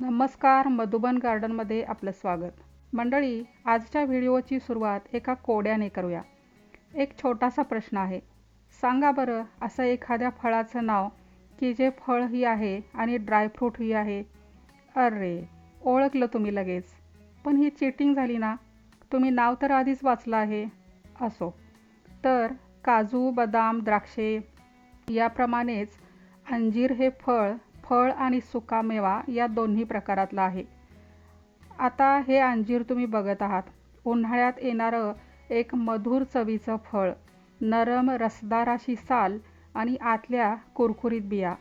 नमस्कार मधुबन गार्डनमध्ये आपलं स्वागत. मंडळी आजच्या व्हिडिओची सुरुवात एका कोड्याने करूया. एक छोटासा प्रश्न आहे. सांगा बरं असं एखाद्या फळाचं नाव की जे फळ ही आहे आणि ड्रायफ्रूटही आहे. अरे ओळखलं तुम्ही लगेच. पण ही चिटिंग झाली ना. तुम्ही नाव तर आधीच वाचलं आहे. असो. तर काजू बदाम द्राक्षे याप्रमाणेच अंजीर हे फळ फळ आणि सुकामेवा या दोन्ही प्रकारातला आहे. आता हे अंजीर तुम्ही बघत आहात. उन्हाळ्यात येणारं एक मधुर चवीचं फळ नरम रसदार अशी साल आणि आतल्या कुरकुरीत बिया.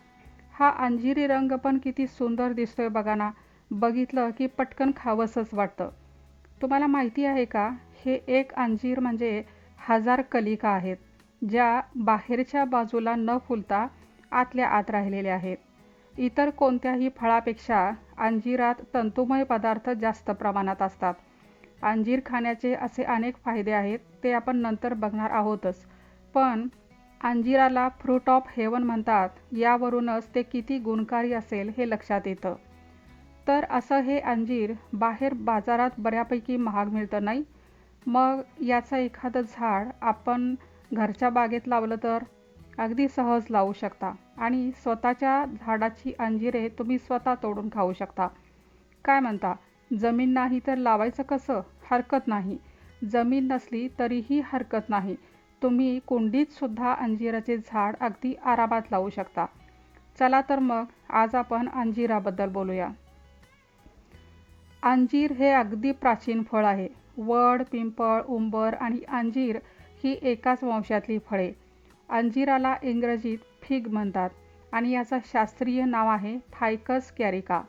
हा अंजिरी रंग पण किती सुंदर दिसतोय बघा ना. बघितलं की पटकन खावंसंच वाटतं. तुम्हाला माहिती आहे का? हे एक अंजीर म्हणजे हजार कलिका आहेत ज्या बाहेरच्या बाजूला न फुलता आतल्या आत राहिलेल्या आहेत. इतर कोणत्याही फळापेक्षा अंजिरात तंतुमय पदार्थ जास्त प्रमाणात असतात. अंजीर खाण्याचे असे अनेक फायदे आहेत ते आपण नंतर बघणार आहोतच. पण अंजिराला फ्रूट ऑफ हेवन म्हणतात यावरूनच ते किती गुणकारी असेल हे लक्षात येतं. तर असं हे अंजीर बाहेर बाजारात बऱ्यापैकी महाग मिळतं नाही? मग याचं एखादं झाड आपण घरच्या बागेत लावलं तर? अगदी सहज लावू शकता. आणि स्वतःच्या झाडाची अंजिरे तुम्ही स्वतः तोडून खाऊ शकता. काय म्हणता? जमीन नाही तर लावायचं कसं? हरकत नाही. जमीन नसली तरीही हरकत नाही. तुम्ही कुंडीतसुद्धा अंजिराचे झाड अगदी आरामात लावू शकता. चला तर मग आज आपण अंजिराबद्दल बोलूया. अंजीर हे अगदी प्राचीन फळ आहे. वड पिंपळ उंबर आणि अंजीर ही एकाच वंशातली फळे. अंजिराला इंग्रजीत फिग म्हणतात आणि याचं शास्त्रीय नाव आहे फायकस कॅरिका.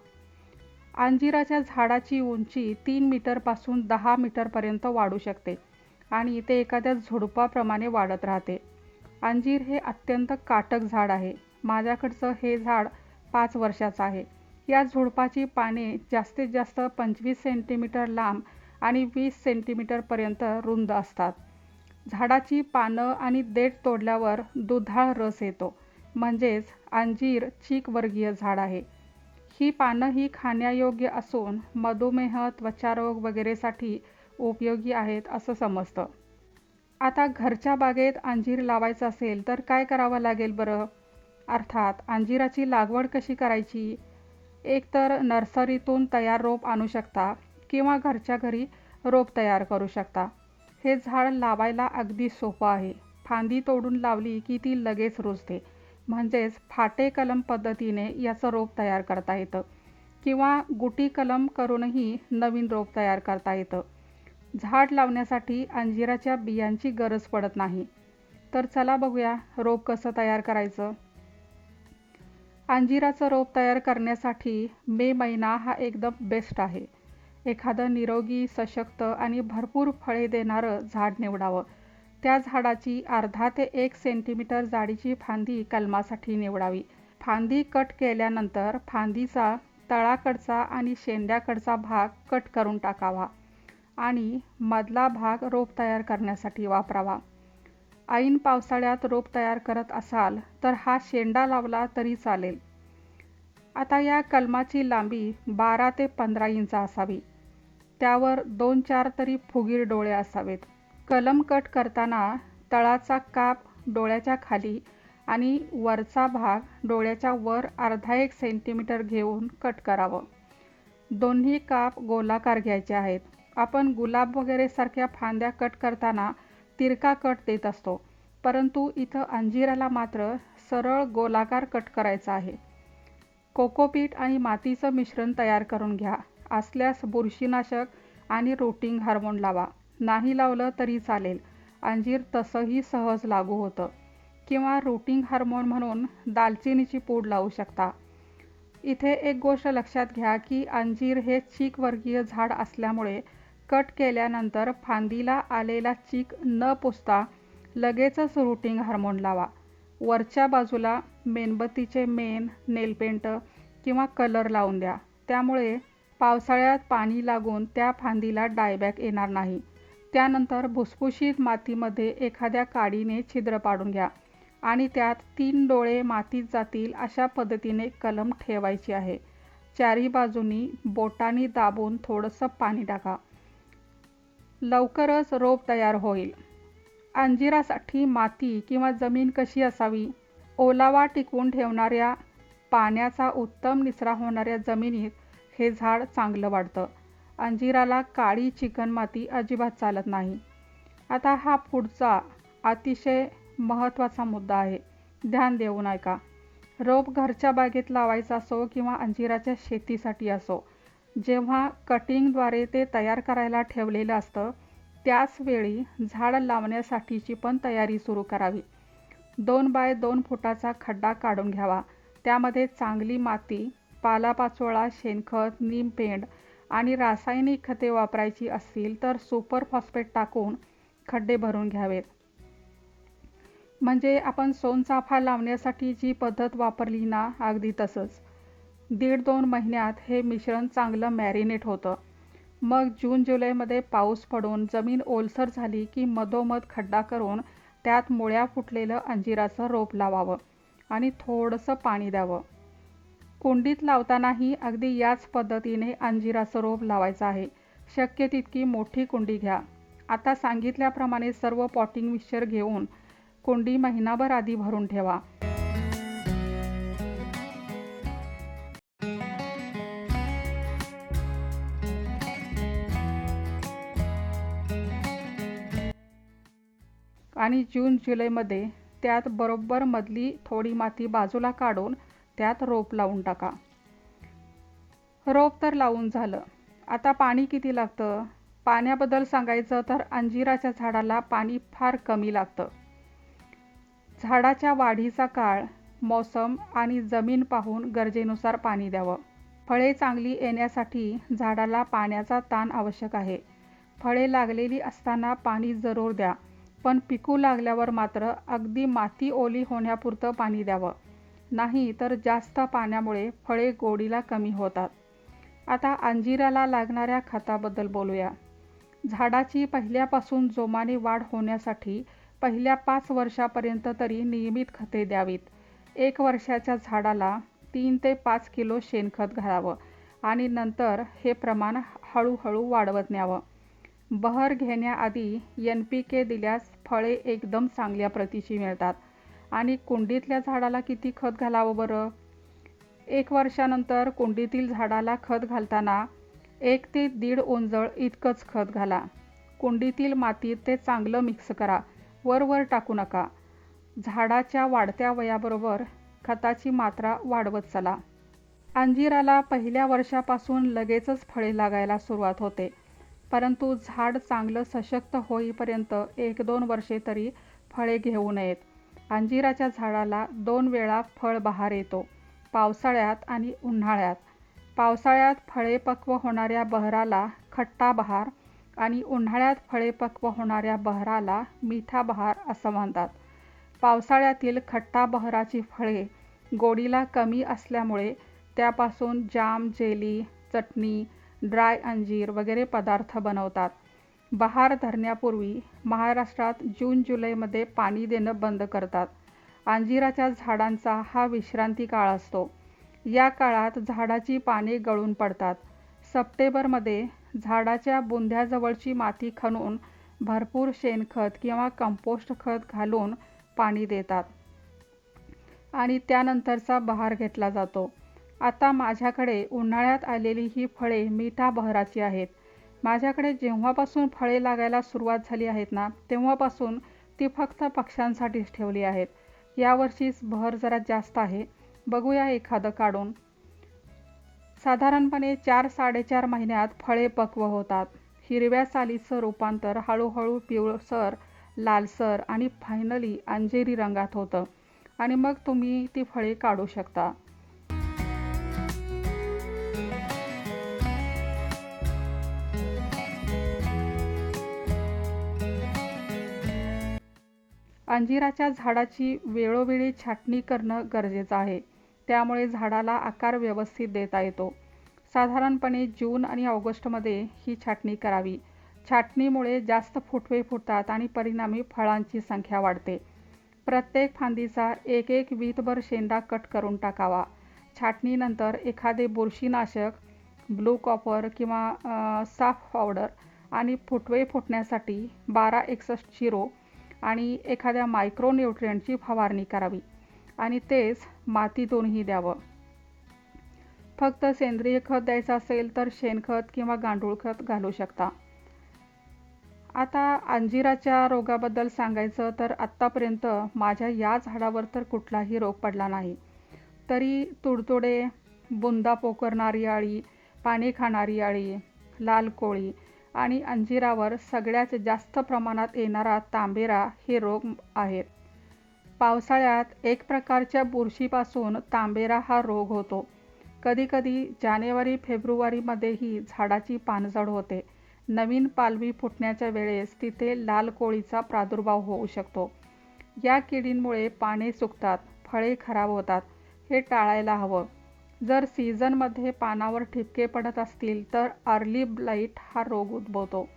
अंजिराच्या झाडाची उंची तीन मीटरपासून दहा मीटरपर्यंत वाढू शकते आणि ते एखाद्या झुडपाप्रमाणे वाढत राहते. अंजीर हे अत्यंत काटक झाड आहे. माझ्याकडचं हे झाड पाच वर्षाचं आहे. या झुडपाची पाने जास्तीत जास्त पंचवीस सेंटीमीटर लांब आणि वीस सेंटीमीटरपर्यंत रुंद असतात. झाडाची पानं आणि देठ तोडल्यावर दुधाळ रस येतो. म्हणजेच अंजीर चीकवर्गीय झाड आहे. ही पानं ही खाण्यायोग्य असून मधुमेह त्वचारोग वगैरेसाठी उपयोगी आहेत असं समजतं. आता घरच्या बागेत अंजीर लावायचं असेल तर काय करावं लागेल बरं? अर्थात अंजिराची लागवड कशी करायची? एकतर नर्सरीतून तयार रोप आणू शकता किंवा घरच्या घरी रोप तयार करू शकता. हे झाड लावायला अगदी सोपं आहे. फांदी तोडून लावली की ती लगेच रुजते. म्हणजेच फाटे कलम पद्धतीने याचं रोप तयार करता येतं. किंवा गुटी कलम करूनही नवीन रोप तयार करता येतं. झाड लावण्यासाठी अंजिराच्या बियांची गरज पडत नाही. तर चला बघूया रोप कसं तयार करायचं. अंजिराचं रोप तयार करण्यासाठी मे महिना हा एकदम बेस्ट आहे. एखादं निरोगी सशक्त आणि भरपूर फळे देणारं झाड निवडावं. त्या झाडाची अर्धा ते एक सेंटीमीटर जाडीची फांदी कलमासाठी निवडावी. फांदी कट केल्यानंतर फांदीचा तळाकडचा आणि शेंड्याकडचा भाग कट करून टाकावा आणि मधला भाग रोप तयार करण्यासाठी वापरावा. ऐन पावसाळ्यात रोप तयार करत असाल तर हा शेंडा लावला तरी चालेल. आता या कलमाची लांबी बारा ते पंधरा इंच असावी. त्यावर दोन चार तरी फुगीर डोळे असावेत. कलम कट करताना तळाचा काप डोळ्याच्या खाली आणि वरचा भाग डोळ्याच्या वर अर्धा एक सेंटीमीटर घेऊन कट करावं. दोन्ही काप गोलाकार घ्यायचे आहेत. आपण गुलाब वगैरे सारख्या फांद्या कट करताना तिरका कट देत असतो परंतु इथं अंजिराला मात्र सरळ गोलाकार कट करायचा आहे. कोकोपीट आणि मातीचं मिश्रण तयार करून घ्या. असल्यास बुरशीनाशक आणि रोटिंग हार्मोन लावा. नाही लावलं तरी चालेल. अंजीर तसंही सहज लागू होतं. किंवा रूटिंग हार्मोन म्हणून दालचिनीची पूड लावू शकता. इथे एक गोष्ट लक्षात घ्या की अंजीर हे चीकवर्गीय झाड असल्यामुळे कट केल्यानंतर फांदीला आलेला चीक न पुसता लगेचच रूटिंग हार्मोन लावा. वरच्या बाजूला मेणबत्तीचे मेन नेलपेंट किंवा कलर लावून द्या. त्यामुळे पावसाळ्यात पाणी लागून त्या फांदीला डायबॅक येणार नाही. त्यानंतर भुसभुशीत मातीमध्ये एखाद्या काडीने छिद्र पाडून घ्या आणि त्यात तीन डोळे मातीत जातील अशा पद्धतीने कलम ठेवायची आहे. चारी बाजूनी बोटांनी दाबून थोडंसं पाणी टाका. लवकरच रोप तयार होईल. अंजिरासाठी माती किंवा जमीन कशी असावी? ओलावा टिकवून ठेवणाऱ्या पाण्याचा उत्तम निचरा होणाऱ्या जमिनीत हे झाड चांगलं वाढतं. अंजिराला काळी चिकणमाती अजिबात चालत नाही. आता हा पुढचा अतिशय महत्त्वाचा मुद्दा आहे. ध्यान देऊ ऐका रोप घरच्या बागेत लावायचा असो किंवा अंजिराच्या शेतीसाठी असो जेव्हा कटिंगद्वारे ते तयार करायला ठेवलेलं असतं त्याच वेळी झाड लावण्यासाठीची पण तयारी सुरू करावी. दोन बाय दोन फुटाचा खड्डा काढून घ्यावा. त्यामध्ये चांगली माती पालापाचोळा शेणखत निमपेंड आणि रासायनिक खते वापरायची असतील तर सुपर फॉस्फेट टाकून खड्डे भरून घ्यावेत. म्हणजे आपण सोनचाफा लावण्यासाठी जी पद्धत वापरली ना अगदी तसंच. दीड दोन महिन्यात हे मिश्रण चांगलं मॅरिनेट होतं. मग जून जुलैमध्ये पाऊस पडून जमीन ओलसर झाली की मधोमध खड्डा करून त्यात मुळ्या फुटलेलं अंजिराचं रोप लावावं. आणि थोडंसं पाणी द्यावं. कुंडीत लावतानाही अगदी याच पद्धतीने अंजिराचं रोप लावायचं आहे. शक्य तितकी मोठी कुंडी घ्या. आता सांगितल्याप्रमाणे सर्व पॉटिंग मिक्सचर घेऊन कुंडी महिनाभर आधी भरून ठेवा. आणि जून जुलैमध्ये त्यात बरोबर मधली थोडी माती बाजूला काढून त्यात रोप लावून टाका. रोप तर लावून झालं. आता पाणी किती लागतं? पाण्याबद्दल सांगायचं तर अंजिराच्या झाडाला पाणी फार कमी लागतं. झाडाच्या वाढीचा काळ मौसम आणि जमीन पाहून गरजेनुसार पाणी द्यावं. फळे चांगली येण्यासाठी झाडाला पाण्याचा ताण आवश्यक आहे. फळे लागलेली असताना पाणी जरूर द्या. पण पिकू लागल्यावर मात्र अगदी माती ओली होण्यापुरतं पाणी द्यावं. नाही तर जास्त पाण्यामुळे फळे गोडीला कमी होतात. आता अंजिराला लागणाऱ्या खताबद्दल बोलूया. झाडाची पहिल्यापासून जोमाने वाढ होण्यासाठी पहिल्या पाच वर्षापर्यंत तरी नियमित खते द्यावीत. एक वर्षाच्या झाडाला तीन ते पाच किलो शेणखत घालावं आणि नंतर हे प्रमाण हळूहळू वाढवत न्यावं. बहर घेण्याआधी एन पी के दिल्यास फळे एकदम चांगल्या प्रतीची मिळतात. आणि कुंडीतल्या झाडाला किती खत घालावं बरं? एक वर्षानंतर कुंडीतील झाडाला खत घालताना एक ते दीड ओंजळ इतकंच खत घाला. कुंडीतील मातीत ते चांगलं मिक्स करा. वरवर टाकू नका. झाडाच्या वाढत्या वयाबरोबर खताची मात्रा वाढवत चला. अंजिराला पहिल्या वर्षापासून लगेचच फळे लागायला सुरुवात होते. परंतु झाड चांगलं सशक्त होईपर्यंत एक दोन वर्षे तरी फळे घेऊ नयेत. अंजिराच्या झाडाला दोन वेळा फळ बहार येतो पावसाळ्यात आणि उन्हाळ्यात. पावसाळ्यात फळे पक्व होणाऱ्या बहराला खट्टा बहार आणि उन्हाळ्यात फळे पक्व होणाऱ्या बहराला मिठा बहार असं म्हणतात. पावसाळ्यातील खट्टा बहराची फळे गोडीला कमी असल्यामुळे त्यापासून जाम जेली चटणी ड्राय अंजीर वगैरे पदार्थ बनवतात. बहार धरण्यापूर्वी महाराष्ट्रात जून जुलैमध्ये पाणी देणं बंद करतात. अंजिराच्या झाडांचा हा विश्रांती काळ असतो. या काळात झाडाची पाने गळून पडतात. सप्टेंबरमध्ये झाडाच्या बुंध्याजवळची माती खणून भरपूर शेणखत किंवा कंपोस्ट खत घालून पाणी देतात. आणि त्यानंतरचा बहार घेतला जातो. आता माझ्याकडे उन्हाळ्यात आलेली ही फळे मिठा बहराची आहेत. माझ्याकडे जेव्हापासून फळे लागायला सुरुवात झाली आहेत ना तेव्हापासून ती फक्त पक्ष्यांसाठीच ठेवली आहेत. यावर्षीच बहर जरा जास्त आहे. बघूया एखादं काढून. साधारणपणे चार साडेचार महिन्यात फळे पक्व होतात. हिरव्या सालीचं रूपांतर हळूहळू पिवळसर लालसर आणि फायनली अंजेरी रंगात होतं. आणि मग तुम्ही ती फळे काढू शकता. अंजिराच्या झाडाची वेळोवेळी छाटणी करणं गरजेचं आहे. त्यामुळे झाडाला आकार व्यवस्थित देता येतो. साधारणपणे जून आणि ऑगस्टमध्ये ही छाटणी करावी. छाटणीमुळे जास्त फुटवे फुटतात आणि परिणामी फळांची संख्या वाढते. प्रत्येक फांदीचा एक एक वीतभर शेंडा कट करून टाकावा. छाटणीनंतर एखादे बुरशीनाशक ब्लू कॉपर किंवा साफ पावडर आणि फुटवे फुटण्यासाठी बारा एकसष्ट झिरो आणि एखाद्या मायक्रोन्यूट्रियंटची फवारणी करावी. आणि तेच मातीतूनही द्यावं. फक्त सेंद्रिय खत द्यायचं असेल तर शेणखत किंवा गांडूळ खत घालू शकता. आता अंजिराच्या रोगाबद्दल सांगायचं तर आत्तापर्यंत माझ्या या झाडावर तर कुठलाही रोग पडला नाही. तरी तुडतुडे बुंदा पोकरणारी आळी पाणी खाणारी आळी लाल कोळी आणि अंजिरावर सगळ्यात जास्त प्रमाणात येणारा तांबेरा हे रोग आहेत पावसाळ्यात एक प्रकारच्या बुरशीपासून तांबेरा हा रोग होतो. कधीकधी जानेवारी फेब्रुवारीमध्येही झाडाची पानझड होते. नवीन पालवी फुटण्याच्या वेळेस तिथे लाल कोळीचा प्रादुर्भाव होऊ शकतो. या किडींमुळे पाने सुकतात फळे खराब होतात हे टाळायला हवं. जर सीझनमध्ये पानावर ठिपके पडत असतील तर अर्ली ब्लाईट हा रोग उद्भवतो.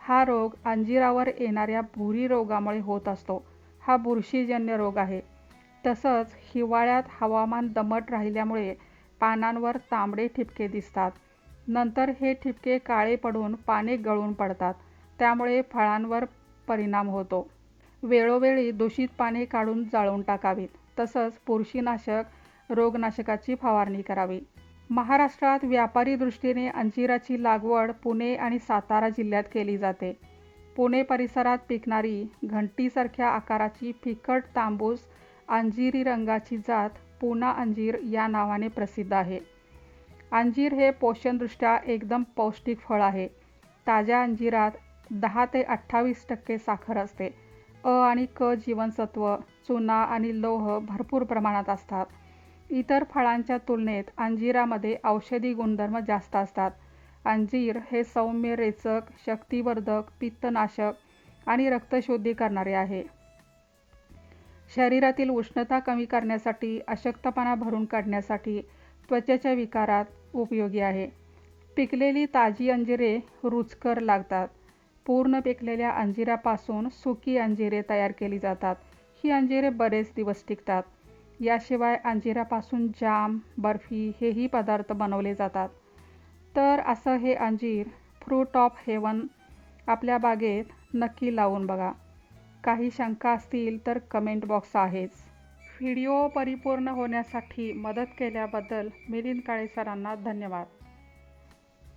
हा रोग अंजिरावर येणाऱ्या भुरी रोगामुळे होत असतो. हा बुरशीजन्य रोग आहे. तसंच हिवाळ्यात हवामान दमट राहिल्यामुळे पानांवर तांबडे ठिपके दिसतात. नंतर हे ठिपके काळे पडून पाने गळून पडतात. त्यामुळे फळांवर परिणाम होतो. वेळोवेळी दूषित पाने काढून जाळून टाकावीत. तसंच बुरशीनाशक रोगनाशकाची फवारणी करावी. महाराष्ट्रात व्यापारी दृष्टीने अंजिराची लागवड पुणे आणि सातारा जिल्ह्यात केली जाते. पुणे परिसरात पिकणारी घंटीसारख्या आकाराची फिकट तांबूस अंजिरी रंगाची जात पुना अंजीर या नावाने प्रसिद्ध आहे. अंजीर हे पोषणदृष्ट्या एकदम पौष्टिक फळ आहे. ताज्या अंजिरात दहा ते अठ्ठावीस टक्के साखर असते. अ आणि क जीवनसत्व चुना आणि लोह भरपूर प्रमाणात असतात. इतर फळांच्या तुलनेत अंजिरामध्ये औषधी गुणधर्म जास्त असतात. अंजीर हे सौम्य रेचक शक्तिवर्धक पित्तनाशक आणि रक्तशुद्धी करणारे आहे. शरीरातील उष्णता कमी करण्यासाठी अशक्तपणा भरून काढण्यासाठी त्वचेच्या विकारात उपयोगी आहे. पिकलेली ताजी अंजिरे रुचकर लागतात. पूर्ण पिकलेल्या अंजिरापासून सुकी अंजिरे तयार केली जातात. ही अंजिरे बरेच दिवस टिकतात. याशिवाय अंजिरापासून जाम बर्फी हेही पदार्थ बनवले जातात. तर असं हे अंजीर फ्रूट ऑफ हेवन आपल्या बागेत नक्की लावून बघा. काही शंका असतील तर कमेंट बॉक्स आहेच. व्हिडिओ परिपूर्ण होण्यासाठी मदत केल्याबद्दल मिलिंद काळे सरांना धन्यवाद.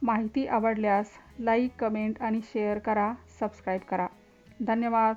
माहिती आवडल्यास लाईक कमेंट आणि शेअर करा सबस्क्राईब करा. धन्यवाद.